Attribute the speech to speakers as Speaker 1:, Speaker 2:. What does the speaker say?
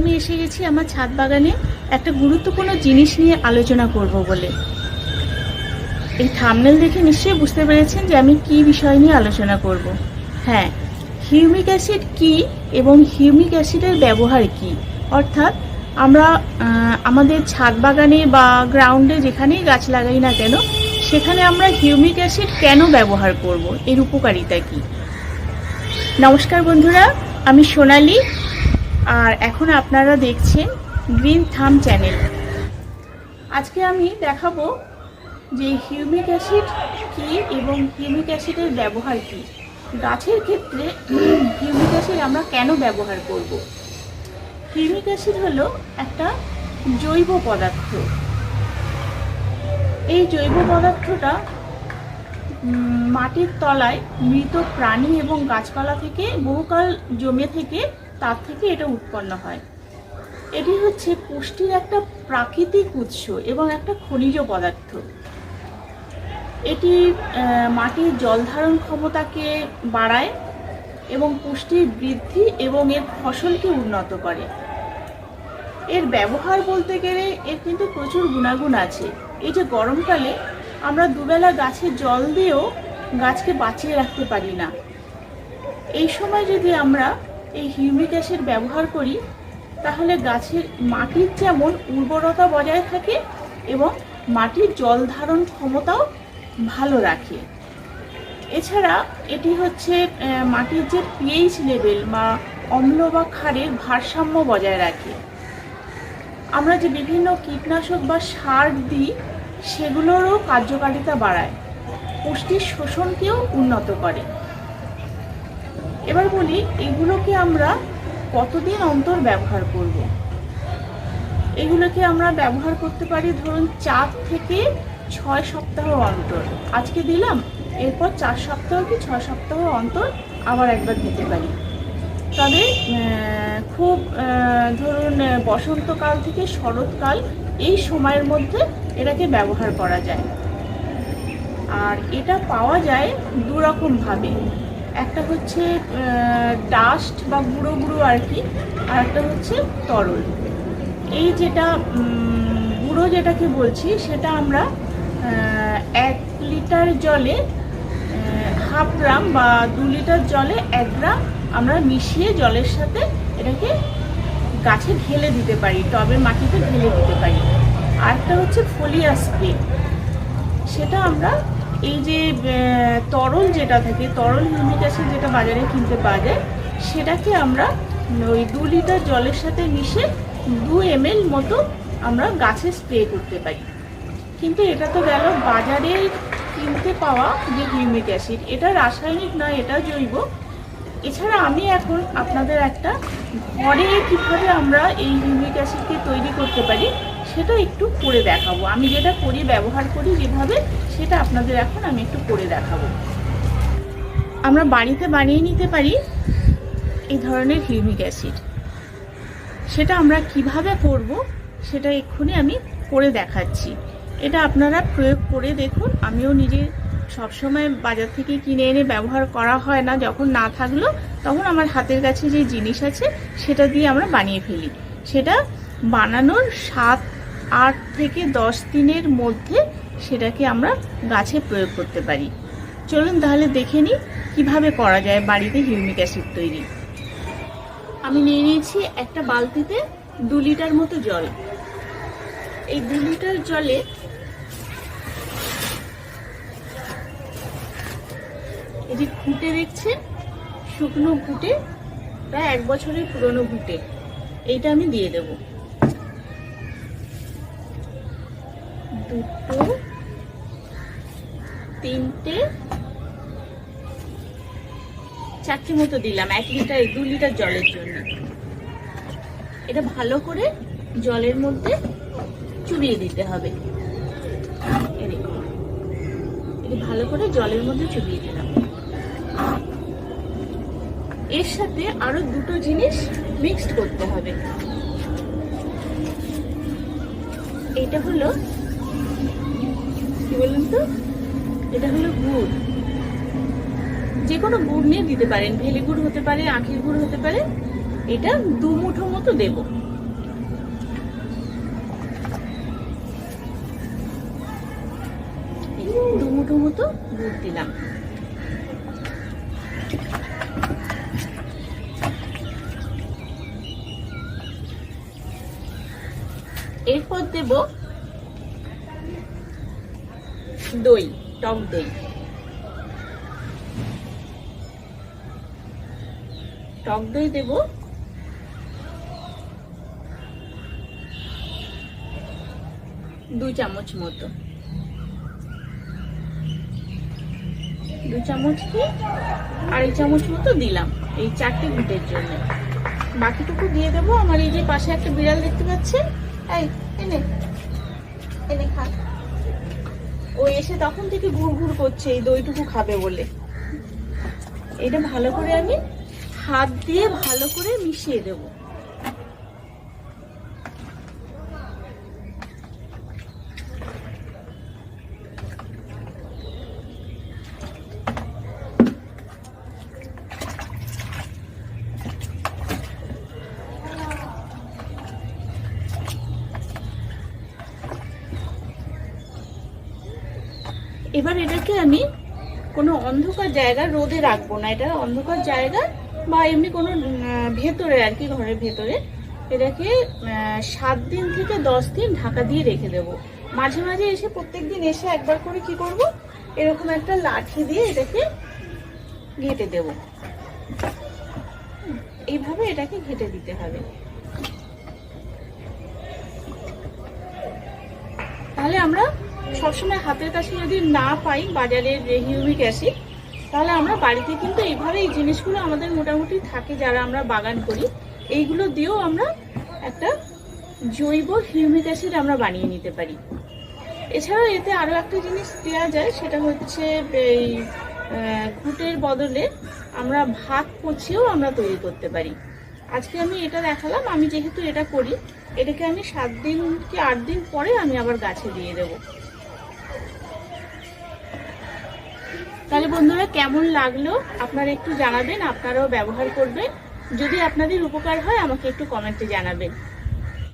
Speaker 1: আমি এসে গেছি আমার ছাদ বাগানে একটা গুরুত্বপূর্ণ জিনিস নিয়ে আলোচনা করব বলে। এই থামনেল দেখে নিশ্চয়ই বুঝতে পেরেছেন যে আমি কি বিষয় নিয়ে আলোচনা করব। হ্যাঁ হিউমিক অ্যাসিড কি এবং হিউমিক অ্যাসিডের ব্যবহার কি? অর্থাৎ আমরা আমাদের ছাদ বাগানে বা গ্রাউন্ডে যেখানেই গাছ লাগাই না কেন, সেখানে আমরা হিউমিক অ্যাসিড কেন ব্যবহার করব? এর উপকারিতা কি? নমস্কার বন্ধুরা, আমি সোনালি আর এখন আপনারা দেখছেন গ্রিন থাম চ্যানেল। আজকে আমি দেখাবো যে হিউমিক অ্যাসিড কি এবং হিউমিক অ্যাসিডের ব্যবহার কি। গাছের ক্ষেত্রে হিউমিক অ্যাসিড আমরা কেন ব্যবহার করব? হিউমিক অ্যাসিড হলো একটা জৈব পদার্থ। এই জৈব পদার্থটা মাটির তলায় মৃত প্রাণী এবং গাছপালা থেকে বহুকাল জমে থেকে তার থেকে এটা উৎপন্ন হয়। এটি হচ্ছে পুষ্টির একটা প্রাকৃতিক উৎস এবং একটা খনিজ পদার্থ। এটি মাটির জল ধারণ ক্ষমতাকে বাড়ায় এবং পুষ্টির বৃদ্ধি এবং এর ফসলকে উন্নত করে। এর ব্যবহার বলতে গেলে এর কিন্তু প্রচুর গুণাগুণ আছে। এই যে গরমকালে আমরা দুবেলা গাছে জল দিয়েও গাছকে বাঁচিয়ে রাখতে পারি না। এই সময় যদি আমরা এই হিউমিক অ্যাসিড ব্যবহার করি, তাহলে গাছের মাটির যেমন উর্বরতা বজায় থাকে এবং মাটির জল ধারণ ক্ষমতাও ভালো রাখে। এছাড়া এটি হচ্ছে মাটির যে পিএইচ লেভেল বা অম্ল বা ক্ষারের ভারসাম্য বজায় রাখে। আমরা যে বিভিন্ন কীটনাশক বা সার দিই, সেগুলোরও কার্যকারিতা বাড়ায়। পুষ্টির শোষণকেও উন্নত করে। এবার বলি, এগুলোকে আমরা কতদিন অন্তর ব্যবহার করব? এগুলোকে আমরা ব্যবহার করতে পারি ধরুন চার থেকে ছয় সপ্তাহ অন্তর। আজকে দিলাম, এরপর চার সপ্তাহ কি ছয় সপ্তাহ অন্তর আবার একবার দিতে পারি। তবে খুব ধরুন, বসন্তকাল থেকে শরৎকাল এই সময়ের মধ্যে এটাকে ব্যবহার করা যায়। আর এটা পাওয়া যায় দু রকম ভাবে একটা হচ্ছে ডাস্ট বা গুঁড়ো গুঁড়ো আর কি, আর একটা হচ্ছে তরল। এই যেটা গুঁড়ো যেটাকে বলছি, সেটা আমরা এক লিটার জলে হাফ গ্রাম বা দু লিটার জলে এক গ্রাম আমরা মিশিয়ে জলের সাথে এটাকে গাছে ঢেলে দিতে পারি টবের মাটিতে ঢেলে দিতে পারি। আরেকটা হচ্ছে ফোলিয়া স্প্রে। সেটা আমরা এই যে তরল যেটা থাকে, তরল হিউমিক অ্যাসিড যেটা বাজারে কিনতে পাওয়া যায়, সেটাকে আমরা ওই দু লিটার জলের সাথে মিশে দু এম মতো আমরা গাছে স্প্রে করতে পারি। কিন্তু এটা তো গেল বাজারে কিনতে পাওয়া যে হিউমিক অ্যাসিড। এটা রাসায়নিক নয়, এটা জৈব। এছাড়া আমি এখন আপনাদের একটা ঘরে কীভাবে আমরা এই হিউমিক অ্যাসিডকে তৈরি করতে পারি সেটা একটু করে দেখাবো। আমি যেটা করি, ব্যবহার করি যেভাবে, সেটা আপনাদের এখন আমি একটু করে দেখাবো। আমরা বাড়িতে বানিয়ে নিতে পারি এই ধরনের হিউমিক অ্যাসিড। সেটা আমরা কীভাবে করব, সেটা এক্ষুনি আমি করে দেখাচ্ছি। এটা আপনারা প্রয়োগ করে দেখুন। আমিও নিজে সবসময় বাজার থেকে কিনে এনে ব্যবহার করা হয় না। যখন না থাকল, তখন আমার হাতের কাছে যে জিনিস আছে, সেটা দিয়ে আমরা বানিয়ে ফেলি। সেটা বানানোর সাত আট থেকে দশ দিনের মধ্যে সেটাকে আমরা গাছে প্রয়োগ করতে পারি। চলুন তাহলে দেখে নিই কীভাবে করা যায় বাড়িতে হিউমিক অ্যাসিড তৈরি। আমি নিয়ে নিয়েছি একটা বালতিতে দু লিটার মতো জল। এই দু লিটার জলে যে ঘুটে দেখছেন শুকনো ঘুটে, প্রায় এক বছরের পুরনো ঘুটে। এইটা আমি দিয়ে দেব। দুটো, তিনটে, চারটে মতো দিলাম, এক লিটার, দু লিটার জলের জন্য। এটা ভালো করে জলের মধ্যে চুবিয়ে দিতে হবে। এটা ভালো করে জলের মধ্যে চুবিয়ে দিলাম। এর সাথে আরও দুটো জিনিস মিক্সড করতে হবে। এটা হলো কি বললেন তো? এটা হলো গুড়। যে কোনো গুড় নিয়ে দিতে পারেন। ভেলি গুড় হতে পারে, আখের গুড় হতে পারে। এটা দু মুঠো মতো দেব। দু মুঠো মতো গুড় দিলাম। এরপর দেবো দই, টক দই। টক দই দেব। দু চামচ মতো। দু চামচ কি? আড়াই চামচ মতো দিলাম এই চারটে ঘুটের জন্য। বাকিটুকু দিয়ে দেবো। আমার এই যে পাশে একটা বিড়াল দেখতে পাচ্ছেন? এই এনে ও এসে তখন থেকে ঘুর ঘুর করছে, এই দইটুকু খাবে বলে। এটা ভালো করে আমি হাত দিয়ে ভালো করে মিশিয়ে দেব। এবার এটাকে আমি কোনো অন্ধকার জায়গা রোদে রাখব না। এটা অন্ধকার জায়গা বা এমনি কোনো ভেতরে আর কি, ঘরের ভেতরে। এটাকে সাত দিন থেকে দশ দিন ঢাকা দিয়ে রেখে দেব। মাঝে মাঝে এসে প্রত্যেক দিন এসে একবার করে কি করব? এরকম একটা লাঠি দিয়ে এটাকে ঘেটে দেব। এইভাবে এটাকে ঘেটে দিতে হবে। তাহলে আমরা সবসময় হাতের কাছে যদি না পাই বাজারের হিউমিক অ্যাসিড, তাহলে আমরা বাড়িতে কিন্তু এইভাবে এই জিনিসগুলো আমাদের মোটামুটি থাকে যারা আমরা বাগান করি, এইগুলো দিয়েও আমরা একটা জৈব হিউমিক অ্যাসিড আমরা বানিয়ে নিতে পারি। এছাড়াও এতে আরও একটা জিনিস দেওয়া যায়, সেটা হচ্ছে এই ঘুটের বদলে আমরা ভাত পচিয়েও আমরা তৈরি করতে পারি। আজকে আমি এটা দেখালাম, আমি যেহেতু এটা করি, এটাকে আমি সাত দিন কি আট দিন পরে আমি আবার গাছে দিয়ে দেব। তাহলে বন্ধুরা, কেমন লাগল? আপনারা একটু জানাবেন, আপনারাও ব্যবহার করবেন। যদি আপনাদের উপকার হয়, আমাকে একটু কমেন্টে জানাবেন।